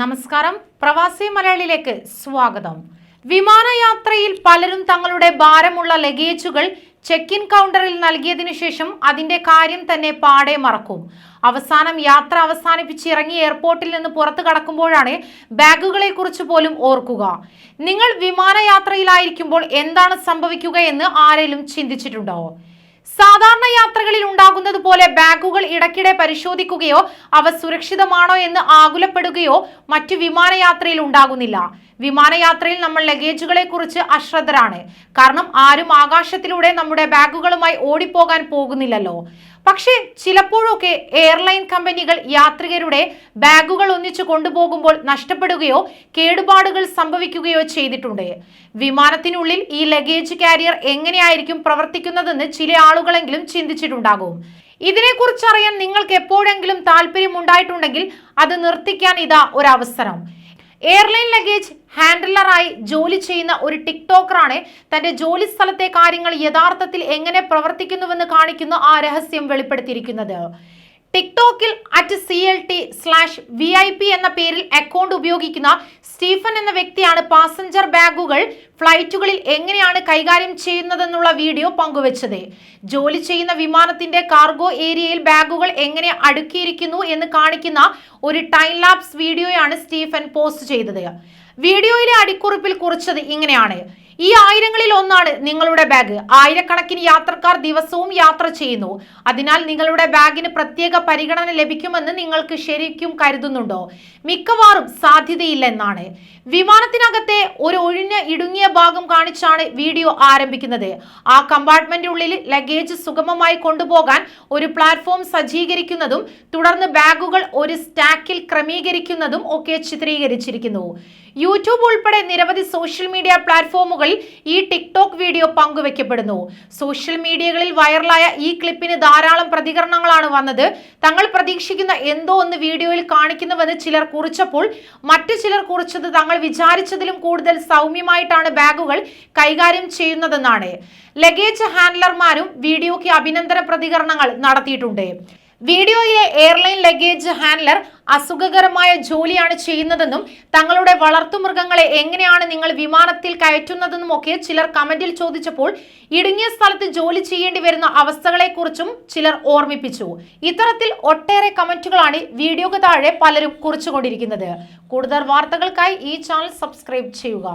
നമസ്കാരം. പ്രവാസി മലയാളിയിലേക്ക് സ്വാഗതം. വിമാനയാത്രയിൽ പലരും തങ്ങളുടെ ഭാരമുള്ള ലഗേജുകൾ ചെക്ക് ഇൻ കൗണ്ടറിൽ നൽകിയതിനു ശേഷം അതിന്റെ കാര്യം തന്നെ പാടെ മറക്കും. അവസാനം യാത്ര അവസാനിപ്പിച്ച് ഇറങ്ങി എയർപോർട്ടിൽ നിന്ന് പുറത്തു കടക്കുമ്പോഴാണ് ബാഗുകളെ കുറിച്ച് പോലും ഓർക്കുക. നിങ്ങൾ വിമാനയാത്രയിലായിരിക്കുമ്പോൾ എന്താണ് സംഭവിക്കുക എന്ന് ആരെങ്കിലും ചിന്തിച്ചിട്ടുണ്ടോ? സാധാരണ യാത്രകളിൽ ഉണ്ടാകുന്നത് പോലെ ബാഗുകൾ ഇടയ്ക്കിടെ പരിശോധിക്കുകയോ അവ സുരക്ഷിതമാണോ എന്ന് ആകുലപ്പെടുകയോ മറ്റു വിമാനയാത്രയിൽ ഉണ്ടാകുന്നില്ല. വിമാനയാത്രയിൽ നമ്മൾ ലഗേജുകളെ കുറിച്ച് അശ്രദ്ധരാണ്. കാരണം ആരും ആകാശത്തിലൂടെ നമ്മുടെ ബാഗുകളുമായി ഓടിപ്പോകാൻ പോകുന്നില്ലല്ലോ. പക്ഷേ ചിലപ്പോഴൊക്കെ എയർലൈൻ കമ്പനികൾ യാത്രികരുടെ ബാഗുകൾ ഒന്നിച്ചു കൊണ്ടുപോകുമ്പോൾ നഷ്ടപ്പെടുകയോ കേടുപാടുകൾ സംഭവിക്കുകയോ ചെയ്തിട്ടുണ്ട്. വിമാനത്തിനുള്ളിൽ ഈ ലഗേജ് കാരിയർ എങ്ങനെയായിരിക്കും പ്രവർത്തിക്കുന്നതെന്ന് ചില ആളുകളെങ്കിലും ചിന്തിച്ചിട്ടുണ്ടാകും. ഇതിനെക്കുറിച്ച് അറിയാൻ നിങ്ങൾക്ക് എപ്പോഴെങ്കിലും താല്പര്യം ഉണ്ടായിട്ടുണ്ടെങ്കിൽ അത് നിർത്തിക്കാൻ ഇതാ ഒരവസരം. എയർലൈൻ ലഗേജ് ഹാൻഡിലറായി ജോലി ചെയ്യുന്ന ഒരു ടിക്ടോക്കറാണ്. തന്റെ ജോലി സ്ഥലത്തെ കാര്യങ്ങൾ യഥാർത്ഥത്തിൽ എങ്ങനെ പ്രവർത്തിക്കുന്നുവെന്ന് കാണിക്കുന്ന ആ രഹസ്യം വെളിപ്പെടുത്തിയിരിക്കുന്നത്. ടിക്ടോക്കിൽ at C L T slash V I P എന്ന പേരിൽ അക്കൗണ്ട് ഉപയോഗിക്കുന്ന സ്റ്റീഫൻ എന്ന വ്യക്തിയാണ് പാസഞ്ചർ ബാഗുകൾ ഫ്ലൈറ്റുകളിൽ എങ്ങനെയാണ് കൈകാര്യം ചെയ്യുന്നതെന്നുള്ള വീഡിയോ പങ്കുവച്ചത്. ജോലി ചെയ്യുന്ന വിമാനത്തിന്റെ കാർഗോ ഏരിയയിൽ ബാഗുകൾ എങ്ങനെ അടുക്കിയിരിക്കുന്നു എന്ന് കാണിക്കുന്ന ഒരു ടൈം ലാപ്സ് വീഡിയോയാണ് സ്റ്റീഫൻ പോസ്റ്റ് ചെയ്തത്. വീഡിയോയിലെ അടിക്കുറിപ്പിൽ കുറിച്ചത് ഇങ്ങനെയാണ്. ഈ ആയിരങ്ങളിൽ ഒന്നാണ് നിങ്ങളുടെ ബാഗ് ആയിരക്കണക്കിന് യാത്രക്കാർ ദിവസവും യാത്ര ചെയ്യുന്നു. അതിനാൽ നിങ്ങളുടെ ബാഗിന് പ്രത്യേക പരിഗണന ലഭിക്കുമെന്ന് നിങ്ങൾക്ക് ശരിക്കും കരുതുന്നുണ്ടോ? മിക്കവാറും സാധ്യതയില്ലെന്നാണ്. വിമാനത്തിനകത്തെ ഒരു ഒഴിഞ്ഞ ഇടുങ്ങിയ ഭാഗം കാണിച്ചാണ് വീഡിയോ ആരംഭിക്കുന്നത്. ആ കമ്പാർട്ട്മെന്റിനുള്ളിൽ ലഗേജ് സുഗമമായി കൊണ്ടുപോകാൻ ഒരു പ്ലാറ്റ്ഫോം സജ്ജീകരിക്കുന്നതും തുടർന്ന് ബാഗുകൾ ഒരു സ്റ്റാക്കിൽ ക്രമീകരിക്കുന്നതും ഒക്കെ ചിത്രീകരിച്ചിരിക്കുന്നു. യൂട്യൂബ് ഉൾപ്പെടെ നിരവധി സോഷ്യൽ മീഡിയ പ്ലാറ്റ്ഫോമുകളിൽ ഈ ടിക്ടോക്ക് വീഡിയോ പങ്കുവെക്കപ്പെടുന്നു. സോഷ്യൽ മീഡിയകളിൽ വൈറലായ ഈ ക്ലിപ്പിന് ധാരാളം പ്രതികരണങ്ങളാണ് വന്നത്. തങ്ങൾ പ്രതീക്ഷിക്കുന്ന എന്തോ ഒന്ന് വീഡിയോയിൽ കാണിക്കുന്നുവെന്ന് ചിലർ കുറിച്ചപ്പോൾ മറ്റു ചിലർ കുറിച്ചത് തങ്ങൾ വിചാരിച്ചതിലും കൂടുതൽ സൗമ്യമായിട്ടാണ് ബാഗുകൾ കൈകാര്യം ചെയ്യുന്നതെന്നാണ്. ലഗേജ് ഹാൻഡ്ലർമാരും വീഡിയോയ്ക്ക് അഭിനന്ദന പ്രതികരണങ്ങൾ നടത്തിയിട്ടുണ്ട്. വീഡിയോയിലെ എയർലൈൻ ലഗേജ് ഹാൻഡ്ലർ അസുഖകരമായ ജോലിയാണ് ചെയ്യുന്നതെന്നും തങ്ങളുടെ വളർത്തുമൃഗങ്ങളെ എങ്ങനെയാണ് നിങ്ങൾ വിമാനത്തിൽ കയറ്റുന്നതെന്നും ഒക്കെ ചിലർ കമന്റിൽ ചോദിച്ചപ്പോൾ ഇടുങ്ങിയ സ്ഥലത്ത് ജോലി ചെയ്യേണ്ടി വരുന്ന അവസ്ഥകളെക്കുറിച്ചും ചിലർ ഓർമ്മിപ്പിച്ചു. ഇത്തരത്തിൽ ഒട്ടേറെ കമന്റുകളാണ് വീഡിയോക്ക് താഴെ പലരും കുറിച്ചുകൊണ്ടിരിക്കുന്നത്. കൂടുതൽ വാർത്തകൾക്കായി ഈ ചാനൽ സബ്സ്ക്രൈബ് ചെയ്യുക.